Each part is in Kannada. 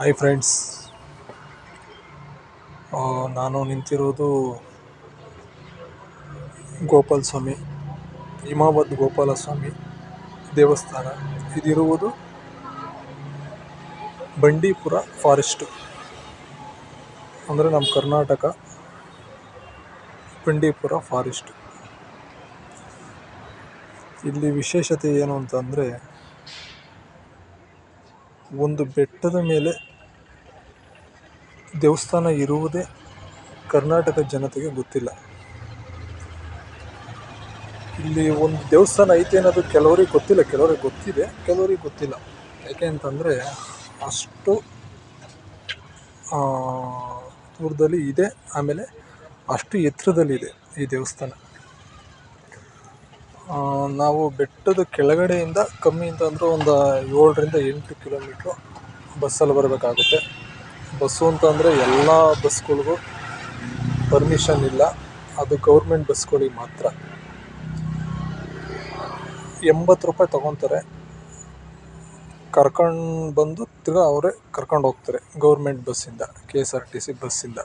ಹಾಯ್ ಫ್ರೆಂಡ್ಸ್ ನಾನು ನಿಂತಿರೋದು ಗೋಪಾಲ ಸ್ವಾಮಿ ಹಿಮಾವದ್ ಗೋಪಾಲ ಸ್ವಾಮಿ ದೇವಸ್ಥಾನ. ಇದಿರುವುದು ಬಂಡೀಪುರ ಫಾರೆಸ್ಟು. ಅಂದರೆ ನಮ್ಮ ಕರ್ನಾಟಕ ಬಂಡೀಪುರ ಫಾರೆಸ್ಟು. ಇಲ್ಲಿ ವಿಶೇಷತೆ ಏನು ಅಂತಂದರೆ, ಒಂದು ಬೆಟ್ಟದ ಮೇಲೆ ದೇವಸ್ಥಾನ ಇರುವುದೇ ಕರ್ನಾಟಕ ಜನತೆಗೆ ಗೊತ್ತಿಲ್ಲ. ಇಲ್ಲಿ ಒಂದು ದೇವಸ್ಥಾನ ಐತೆ ಅನ್ನೋದು ಕೆಲವ್ರಿಗೆ ಗೊತ್ತಿಲ್ಲ, ಕೆಲವರಿಗೆ ಗೊತ್ತಿದೆ, ಕೆಲವ್ರಿಗೆ ಗೊತ್ತಿಲ್ಲ. ಯಾಕೆ ಅಂತಂದರೆ ಅಷ್ಟು ದೂರದಲ್ಲಿ ಇದೆ, ಆಮೇಲೆ ಅಷ್ಟು ಎತ್ತರದಲ್ಲಿದೆ ಈ ದೇವಸ್ಥಾನ. ನಾವು ಬೆಟ್ಟದ ಕೆಳಗಡೆಯಿಂದ ಕಮ್ಮಿ ಅಂದರೆ ಒಂದು ಏಳರಿಂದ ಎಂಟು ಕಿಲೋಮೀಟ್ರು ಬಸ್ಸಲ್ಲಿ ಬರಬೇಕಾಗುತ್ತೆ. ಬಸ್ಸು ಅಂತಂದರೆ ಎಲ್ಲ ಬಸ್ಗಳಿಗೂ ಪರ್ಮಿಷನ್ ಇಲ್ಲ. ಅದು ಗೌರ್ಮೆಂಟ್ ಬಸ್ಗಳಿಗೆ ಮಾತ್ರ. ಎಂಬತ್ತು ರೂಪಾಯಿ ತೊಗೊತಾರೆ. ಕರ್ಕೊಂಡು ಬಂದು ತಿರ್ಗಾ ಅವರೇ ಕರ್ಕೊಂಡು ಹೋಗ್ತಾರೆ government ಬಸ್ಸಿಂದ K S R T C ಬಸ್ಸಿಂದ.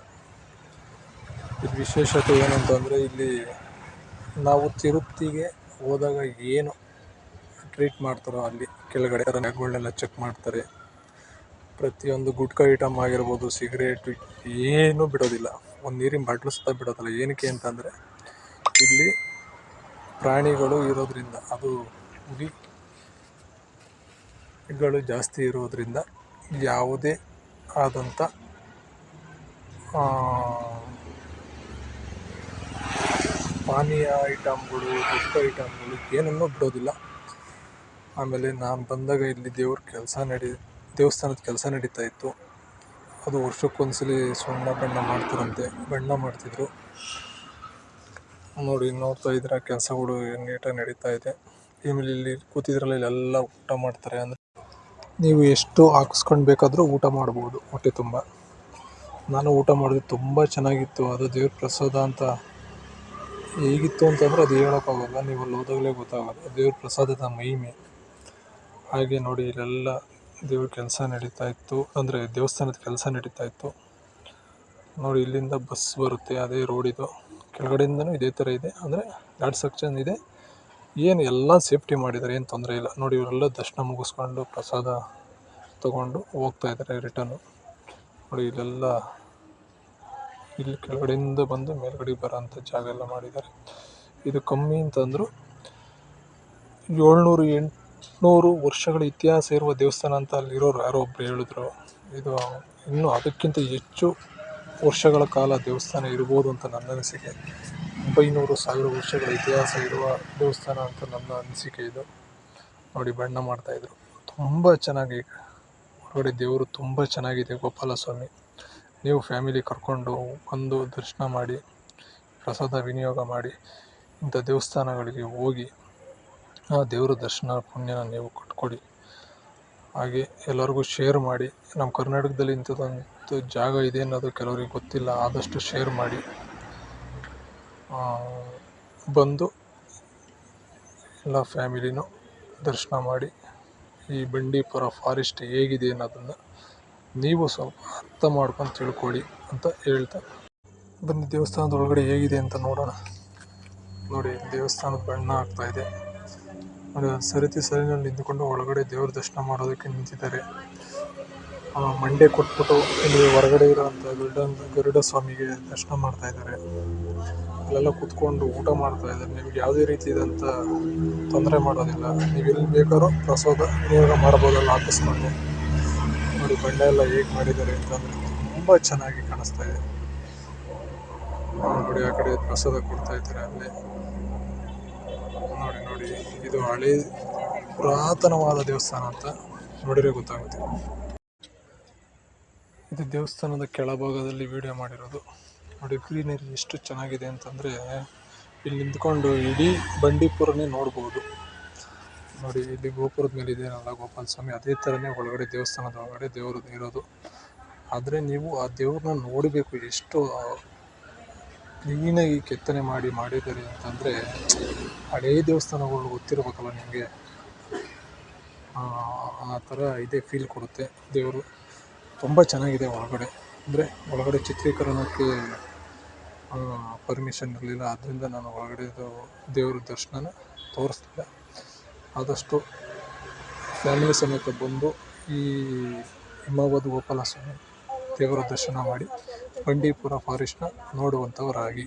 ಇದು ವಿಶೇಷತೆ ಏನಂತಂದರೆ ಇಲ್ಲಿ ನಾವು ತಿರುಪತಿಗೆ ಹೋದಾಗ ಏನು ಟ್ರೀಟ್ ಮಾಡ್ತಾರೋ ಅಲ್ಲಿ ಕೆಳಗಡೆ ಬ್ಯಾಗ್ಗಳನ್ನೆಲ್ಲ ಚೆಕ್ ಮಾಡ್ತಾರೆ. ಪ್ರತಿಯೊಂದು ಗುಟ್ಕಾ ಐಟಮ್ ಆಗಿರ್ಬೋದು ಸಿಗರೇಟು ಏನೂ ಬಿಡೋದಿಲ್ಲ. ಒಂದು ನೀರಿನ ಬಾಟ್ಲು ಸಹ ಬಿಡೋದಿಲ್ಲ, ಏನಕ್ಕೆ ಅಂತಂದರೆ ಇಲ್ಲಿ ಪ್ರಾಣಿಗಳು ಇರೋದರಿಂದ, ಅದು ಹುಲಿಗಳು ಜಾಸ್ತಿ ಇರೋದರಿಂದ ಯಾವುದೇ ಆದಂಥ ಪಾನೀಯ ಐಟಮ್ಗಳು ಗುಟ್ಕಾ ಐಟಮ್ಗಳು ಏನನ್ನೂ ಬಿಡೋದಿಲ್ಲ. ಆಮೇಲೆ ನಾನು ಬಂದಾಗ ಇಲ್ಲಿ ದೇವ್ರ ಕೆಲಸ ನಡಿ ದೇವಸ್ಥಾನದ ಕೆಲಸ ನಡೀತಾ ಇತ್ತು. ಅದು ವರ್ಷಕ್ಕೊಂದ್ಸಲ ಸುಣ್ಣ ಬಣ್ಣ ಮಾಡ್ತಾರಂತೆ. ಬಣ್ಣ ಮಾಡ್ತಿದ್ರು. ನೋಡಿ ನೋಡ್ತಾ ಇದ್ದೀರಾ, ಕೆಲಸಗಳು ನೀಟಾಗಿ ನಡೀತಾ ಇದೆ. ಆಮೇಲೆ ಇಲ್ಲಿ ಕೂತಿದ್ರಲ್ಲ, ಇಲ್ಲೆಲ್ಲ ಊಟ ಮಾಡ್ತಾರೆ ಅಂದರೆ. ನೀವು ಎಷ್ಟು ಹಾಕಿಸ್ಕೊಂಡು ಬೇಕಾದರೂ ಊಟ ಮಾಡ್ಬೋದು, ಹೊಟ್ಟೆ ತುಂಬ. ನಾನು ಊಟ ಮಾಡಿದೆ ತುಂಬ ಚೆನ್ನಾಗಿತ್ತು. ಅದು ದೇವ್ರ ಪ್ರಸಾದ ಅಂತ ಹೇಗಿತ್ತು ಅಂತಂದರೆ ಅದು ಹೇಳೋಕ್ಕಾಗಲ್ಲ. ನೀವು ಅಲ್ಲಿ ಹೋದಾಗಲೇ ಗೊತ್ತಾಗೋದು ದೇವ್ರ ಪ್ರಸಾದದ ಮಹಿಮೆ. ಹಾಗೆ ನೋಡಿ, ಇಲ್ಲೆಲ್ಲ ದೇವ್ರ ಕೆಲಸ ನಡೀತಾ ಇತ್ತು. ಅಂದರೆ ದೇವಸ್ಥಾನದ ಕೆಲಸ ನಡೀತಾ ಇತ್ತು. ನೋಡಿ, ಇಲ್ಲಿಂದ ಬಸ್ ಬರುತ್ತೆ, ಅದೇ ರೋಡಿದು ಕೆಳಗಡೆಯಿಂದನೂ ಇದೇ ಥರ ಇದೆ. ಅಂದರೆ ಎರಡು ಸೆಕ್ಷನ್ ಇದೆ. ಏನು ಎಲ್ಲ ಸೇಫ್ಟಿ ಮಾಡಿದ್ದಾರೆ, ಏನು ತೊಂದರೆ ಇಲ್ಲ. ನೋಡಿ, ಇವರೆಲ್ಲ ದರ್ಶನ ಮುಗಿಸ್ಕೊಂಡು, ಪ್ರಸಾದ ತೊಗೊಂಡು ಹೋಗ್ತಾ ಇದ್ದಾರೆ ರಿಟರ್ನು ನೋಡಿ, ಇಲ್ಲೆಲ್ಲ ಇಲ್ಲಿ ಕೆಳಗಡೆಯಿಂದ ಬಂದು ಮೇಲ್ಗಡೆ ಬರೋಂಥ ಜಾಗ ಎಲ್ಲ ಮಾಡಿದ್ದಾರೆ. ಇದು ಕಮ್ಮಿ ಅಂತಂದರೂ ಏಳ್ನೂರು ಎಂಟುನೂರು ವರ್ಷಗಳ ಇತಿಹಾಸ ಇರುವ ದೇವಸ್ಥಾನ ಅಂತ ಅಲ್ಲಿರೋರು ಯಾರೋ ಒಬ್ರು ಹೇಳಿದ್ರು. ಇದು ಇನ್ನೂ ಅದಕ್ಕಿಂತ ಹೆಚ್ಚು ವರ್ಷಗಳ ಕಾಲ ದೇವಸ್ಥಾನ ಇರ್ಬೋದು ಅಂತ ನನ್ನ ಅನಿಸಿಕೆ. ಒಂಬೈನೂರು ಸಾವಿರ ವರ್ಷಗಳ ಇತಿಹಾಸ ಇರುವ ದೇವಸ್ಥಾನ ಅಂತ ನನ್ನ ಅನಿಸಿಕೆ ಇದು. ನೋಡಿ, ಬಣ್ಣ ಮಾಡ್ತಾಯಿದ್ರು ತುಂಬ ಚೆನ್ನಾಗಿ ಹೊರಗಡೆ ದೇವರು ತುಂಬ ಚೆನ್ನಾಗಿದೆ ಗೋಪಾಲ ಸ್ವಾಮಿ ನೀವು ಫ್ಯಾಮಿಲಿ ಕರ್ಕೊಂಡು ಬಂದು ದರ್ಶನ ಮಾಡಿ, ಪ್ರಸಾದ ವಿನಿಯೋಗ ಮಾಡಿ ಇಂಥ ದೇವಸ್ಥಾನಗಳಿಗೆ ಹೋಗಿ ಆ ದೇವರ ದರ್ಶನ ಪುಣ್ಯನ ನೀವು ಕಟ್ಕೊಡಿ. ಹಾಗೆ ಎಲ್ಲರಿಗೂ ಶೇರ್ ಮಾಡಿ. ನಮ್ಮ ಕರ್ನಾಟಕದಲ್ಲಿ ಇಂಥದ್ದೊಂದು ಜಾಗ ಇದೆ ಅನ್ನೋದು ಕೆಲವರಿಗೆ ಗೊತ್ತಿಲ್ಲ, ಆದಷ್ಟು ಶೇರ್ ಮಾಡಿ. ಬಂದು ಎಲ್ಲ ಫ್ಯಾಮಿಲಿನೂ ದರ್ಶನ ಮಾಡಿ. ಈ ಬಂಡೀಪುರ ಫಾರೆಸ್ಟ್ ಹೇಗಿದೆ ಅನ್ನೋದನ್ನು ನೀವು ಸ್ವಲ್ಪ ಅರ್ಥ ಮಾಡ್ಕೊಂಡು ತಿಳ್ಕೊಳ್ಳಿ ಅಂತ ಹೇಳ್ತಾ. ಬನ್ನಿ ದೇವಸ್ಥಾನದ ಒಳಗಡೆ ಹೇಗಿದೆ ಅಂತ ನೋಡೋಣ. ನೋಡಿ, ದೇವಸ್ಥಾನದ ಬಣ್ಣ ಆಗ್ತಾಯಿದೆ ಸರಿತಿ ಸಾಲಿನಲ್ಲಿ ನಿಂತುಕೊಂಡು ಒಳಗಡೆ ದೇವ್ರ ದರ್ಶನ ಮಾಡೋದಕ್ಕೆ ನಿಂತಿದ್ದಾರೆ. ಮಂಡೆ ಕೊಟ್ಬಿಟ್ಟು ಇಲ್ಲಿ ಹೊರಗಡೆ ಇರುವಂತ ಗರುಡ ಗರುಡ ಸ್ವಾಮಿಗೆ ದರ್ಶನ ಮಾಡ್ತಾ ಇದ್ದಾರೆ. ಅಲ್ಲೆಲ್ಲ ಕುತ್ಕೊಂಡು ಊಟ ಮಾಡ್ತಾ ಇದ್ದಾರೆ. ನಿಮ್ಗೆ ಯಾವುದೇ ರೀತಿಯಾದಂಥ ತೊಂದರೆ ಮಾಡೋದಿಲ್ಲ. ನೀವು ಎಲ್ಲಿ ಬೇಕಾದ್ರೂ ಪ್ರಸಾದ ವಿನಿಯೋಗ ಮಾಡ್ಬೋದಲ್ಲ ಹಾಕಿಸ್ಕೊಂಡು ನೋಡಿ ಬಣ್ಣ ಎಲ್ಲ ಹೇಗೆ ಮಾಡಿದ್ದಾರೆ ಅಂತಂದರೆ ತುಂಬ ಚೆನ್ನಾಗಿ ಕಾಣಿಸ್ತಾ ಇದೆ. ಆ ಕಡೆ ಪ್ರಸಾದ ಕೊಡ್ತಾ ಇದ್ದಾರೆ ಅಲ್ಲೇ. ನೋಡಿ ನೋಡಿ. ಇದು ಹಳೆ ಪುರಾತನವಾದ ದೇವಸ್ಥಾನ ಅಂತ ನೋಡಿದ್ರೆ ಗೊತ್ತಾಗುತ್ತೆ. ಇದು ದೇವಸ್ಥಾನದ ಕೆಳಭಾಗದಲ್ಲಿ ವಿಡಿಯೋ ಮಾಡಿರೋದು. ನೋಡಿ ಗ್ರೀನರಿ ಎಷ್ಟು ಚೆನ್ನಾಗಿದೆ ಅಂತಂದರೆ ಇಲ್ಲಿ ನಿಂತ್ಕೊಂಡು ಇಡೀ ಬಂಡೀಪುರನೇ ನೋಡ್ಬೋದು. ನೋಡಿ, ಇಲ್ಲಿ ಗೋಪುರದ ಮೇಲೆ ಇದೆಯಲ್ಲ ಗೋಪಾಲ ಸ್ವಾಮಿ ಅದೇ ಥರನೇ ಒಳಗಡೆ ದೇವಸ್ಥಾನದ ಒಳಗಡೆ ದೇವರು ಇರೋದು. ಆದರೆ ನೀವು ಆ ದೇವ್ರನ್ನ ನೋಡಬೇಕು ಎಷ್ಟು ಕ್ಲೀನಾಗಿ ಕೆತ್ತನೆ ಮಾಡಿ ಮಾಡಿದ್ದಾರೆ ಅಂತಂದರೆ ಹಳೇ ದೇವಸ್ಥಾನಗಳು ಗೊತ್ತಿರಬೇಕಲ್ಲ ನಿಮಗೆ. ಆ ಥರ ಇದೇ ಫೀಲ್ ಕೊಡುತ್ತೆ ದೇವರು. ತುಂಬ ಚೆನ್ನಾಗಿದೆ ಒಳಗಡೆ. ಅಂದರೆ ಒಳಗಡೆ ಚಿತ್ರೀಕರಣಕ್ಕೆ ಪರ್ಮಿಷನ್ ಇರಲಿಲ್ಲ. ಆದ್ದರಿಂದ ನಾನು ಒಳಗಡೆದು ದೇವ್ರ ದರ್ಶನನ ತೋರಿಸ್ತಿಲ್ಲ ಆದಷ್ಟು ಫ್ಯಾಮಿಲಿ ಸಮೇತ ಬಂದು ಈ ಹಿಮವದ್ ಗೋಪಾಲ ಸ್ವಾಮಿ ದೇವರ ದರ್ಶನ ಮಾಡಿ ಬಂಡೀಪುರ ಫಾರೆಸ್ಟ್ನ ನೋಡುವಂಥವರಾಗಿ